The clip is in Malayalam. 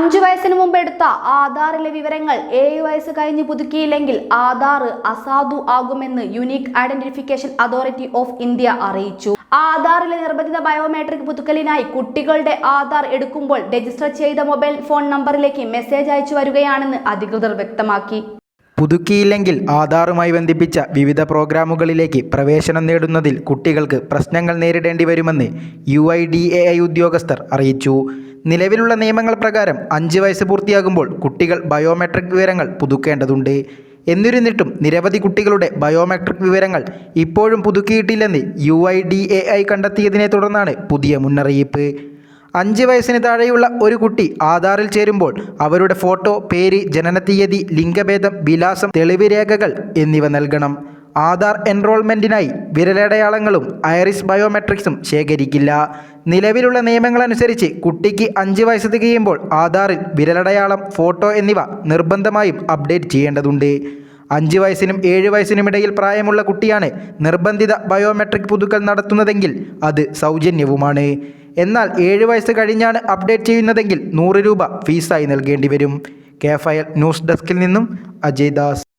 അഞ്ചു വയസ്സിന് മുമ്പ് എടുത്ത ആധാറിലെ വിവരങ്ങൾ ഏഴ് വയസ്സ് കഴിഞ്ഞ് പുതുക്കിയില്ലെങ്കിൽ ആധാർ അസാധു ആകുമെന്ന് unique identification authority of India അറിയിച്ചു. ആധാറിലെ നിർബന്ധിത ബയോമെട്രിക് പുതുക്കലിനായി കുട്ടികളുടെ ആധാർ എടുക്കുമ്പോൾ രജിസ്റ്റർ ചെയ്ത മൊബൈൽ ഫോൺ നമ്പറിലേക്ക് മെസ്സേജ് അയച്ചു വരികയാണെന്ന് അധികൃതർ വ്യക്തമാക്കി. പുതുക്കിയില്ലെങ്കിൽ ആധാറുമായി ബന്ധിപ്പിച്ച വിവിധ പ്രോഗ്രാമുകളിലേക്ക് പ്രവേശനം നേടുന്നതിൽ കുട്ടികൾക്ക് പ്രശ്നങ്ങൾ നേരിടേണ്ടി വരുമെന്ന് യു ഉദ്യോഗസ്ഥർ അറിയിച്ചു. നിലവിലുള്ള നിയമങ്ങൾ പ്രകാരം അഞ്ച് വയസ്സ് പൂർത്തിയാകുമ്പോൾ കുട്ടികൾ ബയോമെട്രിക് വിവരങ്ങൾ പുതുക്കേണ്ടതുണ്ട്. എന്നിരുന്നിട്ടും നിരവധി കുട്ടികളുടെ ബയോമെട്രിക് വിവരങ്ങൾ ഇപ്പോഴും പുതുക്കിയിട്ടില്ലെന്ന് U I D A I കണ്ടെത്തിയതിനെ തുടർന്നാണ് പുതിയ മുന്നറിയിപ്പ്. അഞ്ച് വയസ്സിന് താഴെയുള്ള ഒരു കുട്ടി ആധാറിൽ ചേരുമ്പോൾ അവരുടെ ഫോട്ടോ പേര് ജനനത്തീയതി ലിംഗഭേദം വിലാസം തെളിവ് രേഖകൾ എന്നിവ നൽകണം. ആധാർ എൻറോൾമെന്റിനായി വിരലടയാളങ്ങളും ഐറിസ് ബയോമെട്രിക്സും ശേഖരിക്കില്ല. നിലവിലുള്ള നിയമങ്ങളനുസരിച്ച് കുട്ടിക്ക് അഞ്ച് വയസ്സ് തികയുമ്പോൾ ആധാറിൽ വിരലടയാളം ഫോട്ടോ എന്നിവ നിർബന്ധമായും അപ്ഡേറ്റ് ചെയ്യേണ്ടതുണ്ട്. അഞ്ച് വയസ്സിനും ഏഴ് വയസ്സിനുമിടയിൽ പ്രായമുള്ള കുട്ടിയാണ് നിർബന്ധിത ബയോമെട്രിക് പുതുക്കൽ നടത്തുന്നതെങ്കിൽ അത് സൗജന്യവുമാണ്. എന്നാൽ ഏഴ് വയസ്സ് കഴിഞ്ഞാണ് അപ്ഡേറ്റ് ചെയ്യുന്നതെങ്കിൽ നൂറ് രൂപ ഫീസായി നൽകേണ്ടി വരും കെ ഫയൽ ന്യൂസ് ഡെസ്കിൽ നിന്നും അജയ് ദാസ്.